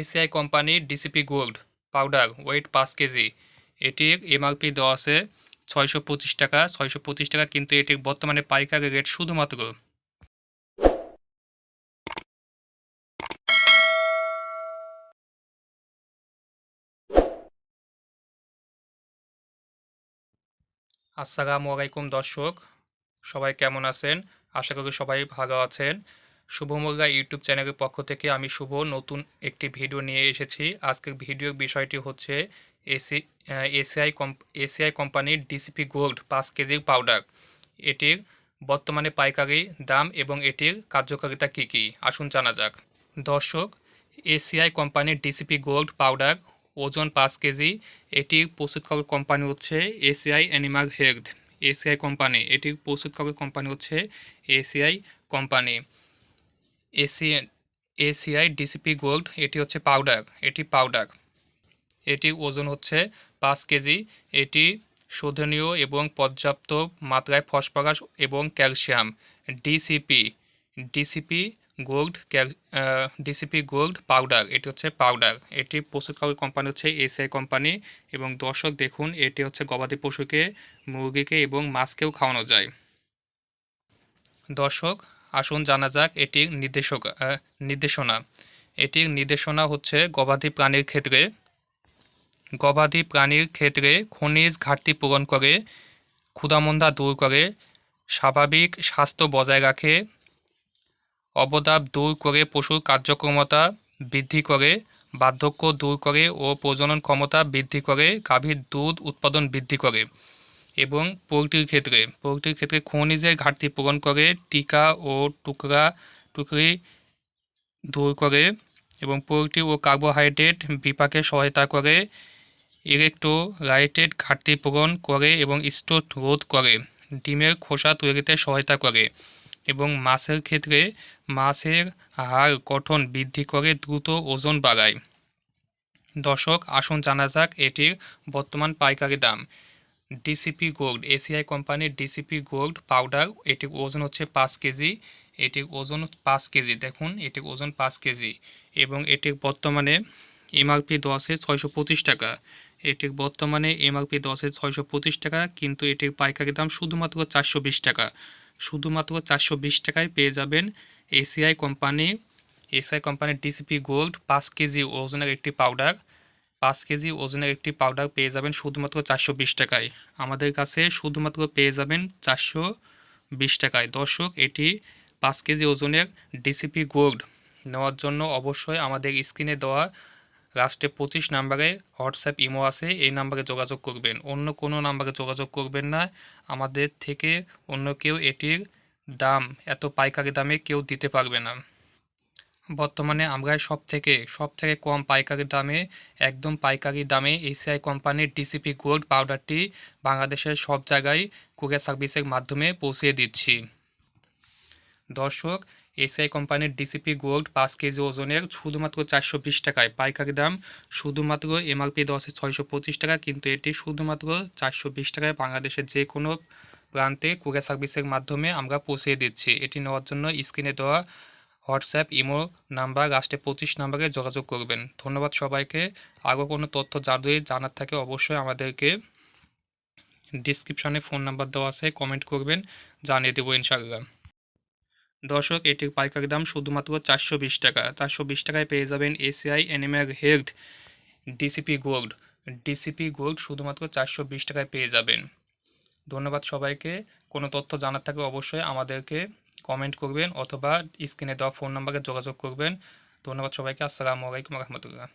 ACI কোম্পানির DCP gold powder, weight পাঁচ KG. এটির এমআরপি দেওয়া আছে ছয়শো পঁচিশ টাকা। ছয়শো পঁচিশ টাকা কিন্তু এটির বর্তমানে পাইকারি রেট শুধুমাত্র। আসসালামু আলাইকুম দর্শক, সবাই কেমন আছেন? আশা করি সবাই ভালো আছেন। শুভমোল্লা ইউটিউব চ্যানেলের পক্ষ থেকে আমি শুভ নতুন একটি ভিডিও নিয়ে এসেছি। আজকের ভিডিওর বিষয়টি হচ্ছে এসি এসিআই কম, এসিআই কোম্পানির ডিসিপি গোল্ড পাঁচ কেজির পাউডার। এটির বর্তমানে পাইকারি দাম এবং এটির কার্যকারিতা কী কী? আসুন জানা যাক। দর্শক, এসিআই কোম্পানির ডিসিপি গোল্ড পাউডার ওজন পাঁচ কেজি, এটির প্রস্তুতকারক কোম্পানি হচ্ছে ACI animal health. ACI company, এটির প্রস্তুতকারক কোম্পানি হচ্ছে ACI company. AC ACI DCP gold এটি হচ্ছে পাউডার এটি পাউডার এটির ওজন হচ্ছে পাঁচ কেজি, এটি শোধনীয় এবং পর্যাপ্ত মাত্রায় ফসফরাস এবং calcium. DCP DCP gold DCP gold powder এটি হচ্ছে পাউডার এটি প্রস্তুতকারী কোম্পানি হচ্ছে এসআই কোম্পানি এবং দর্শক দেখুন, এটি হচ্ছে গবাদি পশুকে, মুরগিকে এবং মাছকেও খাওয়ানো যায়। দর্শক আসুন জানা যাক এটির নির্দেশক নির্দেশনা। এটির নির্দেশনা হচ্ছে গবাদি প্রাণীর ক্ষেত্রে। গবাদি প্রাণীর ক্ষেত্রে খনিজ ঘাটতি পূরণ করে, ক্ষুধামন্দা দূর করে, স্বাভাবিক স্বাস্থ্য বজায় রাখে, অবদাব দূর করে পশুর কার্যক্ষমতা বৃদ্ধি করে, বার্ধক্য দূর করে ও প্রজনন ক্ষমতা বৃদ্ধি করে, গাভীর দুধ উৎপাদন বৃদ্ধি করে। এবং পোলট্রির ক্ষেত্রে পোলট্রির ক্ষেত্রে খনিজের ঘাটতি পূরণ করে, টিকা ও টুকরা, টুকরি দূর করে এবং পোলট্রি ও কার্বোহাইড্রেট বিপাকে সহায়তা করে ইলেকট্রোলাইটেড ঘাটতি পূরণ করে এবং স্টোর রোধ করে, ডিমের খোসা তৈরিতে সহায়তা করে এবং মাছের ক্ষেত্রে মাছের হাড় গঠন বৃদ্ধি করে দ্রুত ওজন বাড়ায়। দর্শক, আসুন জানা যাক এটির বর্তমান পাইকারি দাম। ডিসিপি গোল্ড এসিআই কোম্পানির ডিসিপি গোল্ড পাউডার এটির ওজন হচ্ছে পাঁচ কেজি, এটির ওজন পাঁচ কেজি, দেখুন, এটির ওজন পাঁচ কেজি, এবং এটির বর্তমানে এমআরপি দশে ছয়শো পঁচিশ টাকা, এটির বর্তমানে এমআরপি দশে ছয়শো পঁচিশ টাকা, কিন্তু এটির পাইকারি দাম শুধুমাত্র চারশো বিশ টাকা, শুধুমাত্র চারশো বিশ টাকায় পেয়ে যাবেন এসিআই কোম্পানি এসিআই কোম্পানির ডিসিপি গোল্ড পাঁচ কেজি ওজনের একটি পাউডার পাঁচ কেজি ওজনের একটি পাউডার পেয়ে যাবেন শুধুমাত্র চারশো বিশ টাকায়। আমাদের কাছে শুধুমাত্র পেয়ে যাবেন চারশো বিশ টাকায়। দর্শক, এটি পাঁচ কেজি ওজনের ডিসিপি গোল্ড নেওয়ার জন্য অবশ্যই আমাদের স্ক্রিনে দেওয়া লাস্টে পঁচিশ নাম্বারে হোয়াটসঅ্যাপ ইমো আছে, এই নাম্বারে যোগাযোগ করবেন। অন্য কোনো নাম্বারে যোগাযোগ করবেন না। আমাদের থেকে অন্য কেউ এটির দাম, এত পাইকারি দামে কেউ দিতে পারবে না। বর্তমানে আমরা সব থেকে সব থেকে কম পাইকারি দামে, একদম পাইকারি দামে এসিআই কোম্পানির ডিসিপি গোল্ড পাউডারটি বাংলাদেশের সব জায়গায় কুরিয়ার সার্ভিসের মাধ্যমে পৌঁছে দিচ্ছি। দর্শক, এসিআই কোম্পানির ডিসিপি গোল্ড পাঁচ কেজি ওজনের শুধুমাত্র চারশো বিশ টাকায়। পাইকারি দাম শুধুমাত্র এমআরপি দশে ছয়শো পঁচিশ টাকা, কিন্তু এটি শুধুমাত্র চারশো বিশ টাকায় বাংলাদেশের যে কোনো প্রান্তে কুরিয়ার সার্ভিসের মাধ্যমে আমরা পৌঁছে দিচ্ছি। এটি নেওয়ার জন্য স্ক্রিনে দেওয়া হোয়াটসঅ্যাপ, ইমো নাম্বার লাস্টে পঁচিশ নাম্বারে যোগাযোগ করবেন। ধন্যবাদ সবাইকে। আরও কোনো তথ্য যদি জানার থাকে অবশ্যই আমাদেরকে ডিসক্রিপশানে ফোন নাম্বার দেওয়া আছে, কমেন্ট করবেন, জানিয়ে দেবো ইনশাআল্লাহ। দর্শক এটির পাইকারি দাম শুধুমাত্র চারশো বিশ টাকা। চারশো বিশ টাকায় পেয়ে যাবেন ACI animal health DCP gold. DCP gold শুধুমাত্র চারশো বিশ টাকায় পেয়ে যাবেন। ধন্যবাদ সবাইকে। কোনো তথ্য জানার থাকে অবশ্যই আমাদেরকে কমেন্ট করবেন অথবা স্ক্রিনে দেওয়া ফোন নাম্বারে যোগাযোগ করবেন। ধন্যবাদ সবাইকে। আসসালামু আলাইকুম রহমতুল্লাহ।